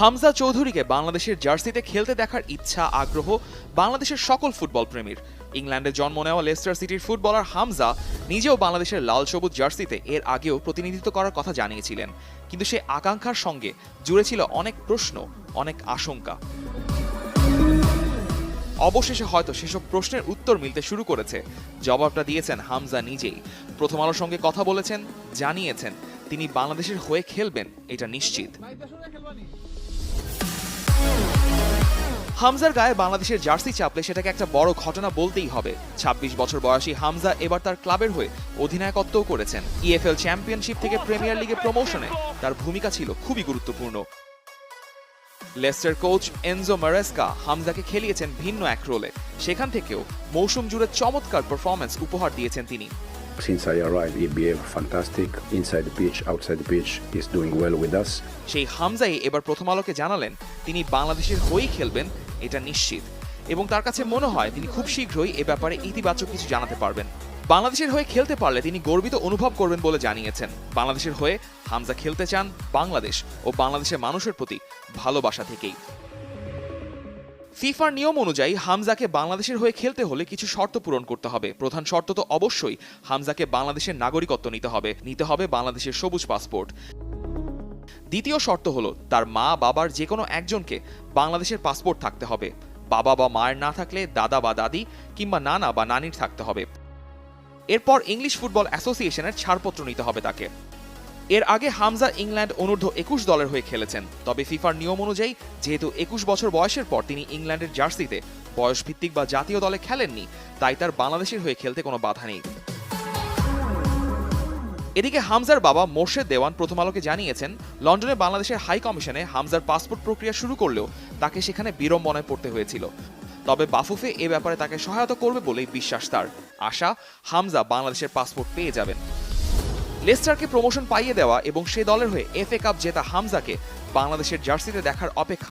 হামজা চৌধুরীকে বাংলাদেশের জার্সিতে খেলতে দেখার ইচ্ছা, আগ্রহ বাংলাদেশের সকল ফুটবল প্রেমীর। ইংল্যান্ডে জন্ম নেওয়া লেস্টার সিটির ফুটবলার হামজা নিজেও বাংলাদেশের লাল সবুজ জার্সিতে এর আগেও প্রতিনিধিত্ব করার কথা জানিয়েছিলেন। কিন্তু সে আকাঙ্ক্ষার সঙ্গে জুড়ে ছিল অনেক প্রশ্ন, অনেক আশঙ্কা। অবশেষে হয়তো সেসব প্রশ্নের উত্তর মিলতে শুরু করেছে। জবাবটা দিয়েছেন হামজা নিজেই। প্রথম আলোর সঙ্গে কথা বলেছেন, জানিয়েছেন, তিনি বাংলাদেশের হয়ে খেলবেন, এটা নিশ্চিত। হামজার গায়ে বাংলাদেশের জার্সি চাপলে সেটাকে একটা বড় ঘটনা বলতেই হবে ২৬ বছর বয়সী হামজা এবার তার ক্লাবের হয়ে অধিনায়কত্বও করেছেন ইএফএল চ্যাম্পিয়নশিপ থেকে প্রিমিয়ার লিগে প্রমোশনে তার ভূমিকা ছিল খুবই গুরুত্বপূর্ণ লেস্টার কোচ এনজো মারেস্কা হামজাকে খেলিয়েছেন ভিন্ন এক রোলে সেখান থেকেও মৌসুম জুড়ে চমৎকার পারফরম্যান্স উপহার দিয়েছেন তিনি Since I arrived, he behaved fantastic. Inside the pitch, outside the pitch, he's doing well with us. সেই হামজাই এবার প্রথম আলোকে জানালেন তিনি বাংলাদেশের হয়েই খেলবেন এটা নিশ্চিত। এবং তার কাছে মনে হয় তিনি খুব শীঘ্রই এ ব্যাপারে ইতিবাচক কিছু জানাতে পারবেন। বাংলাদেশের হয়ে খেলতে পারলে তিনি গর্বিত অনুভব করবেন বলে জানিয়েছেন। বাংলাদেশের হয়ে হামজা খেলতে চান বাংলাদেশ ও বাংলাদেশের মানুষের প্রতি ভালোবাসা থেকেই। ফিফার নিয়ম অনুযায়ী হামজাকে বাংলাদেশের হয়ে খেলতে হলে কিছু শর্ত পূরণ করতে হবে। প্রধান শর্ত তো অবশ্যই হামজাকে বাংলাদেশের নাগরিকত্ব নিতে হবে। নিতে হবে বাংলাদেশের সবুজ পাসপোর্ট। দ্বিতীয় শর্ত হলো, তার মা বাবার যে কোনো একজনকে বাংলাদেশের পাসপোর্ট থাকতে হবে। বাবা বা মায়ের না থাকলে দাদা বা দাদি কিংবা নানা বা নানির থাকতে হবে। এরপর ইংলিশ ফুটবল অ্যাসোসিয়েশনের ছাড়পত্র নিতে হবে তাকে। এর আগে হামজা ইংল্যান্ড অনূর্ধ্ব একুশ দলের হয়ে খেলেছেন, তবে ফিফার নিয়ম অনুযায়ী যেহেতু একুশ বছর বয়সের পর তিনি ইংল্যান্ডের জার্সিতে বয়সভিত্তিক বা জাতীয় দলে খেলেননি, তাই তার বাংলাদেশের হয়ে খেলতে কোনো বাধা নেই। এদিকে হামজার বাবা মোর্শেদ দেওয়ান প্রথম আলোকে জানিয়েছেন, লন্ডনে বাংলাদেশের হাই কমিশনে হামজার পাসপোর্ট প্রক্রিয়া শুরু করলেও তাকে সেখানে বিড়ম্বনায় পড়তে হয়েছিল। তবে বাফুফে এ ব্যাপারে তাকে সহায়তা করবে বলেই বিশ্বাস তার। আশা, হামজা বাংলাদেশের পাসপোর্ট পেয়ে যাবেন। লেস্টারকে প্রমোশন পাইয়ে দেওয়া এবং সে দলের হয়ে এফএ কাপ জেতা হামজাকে বাংলাদেশের জার্সিতে দেখার অপেক্ষা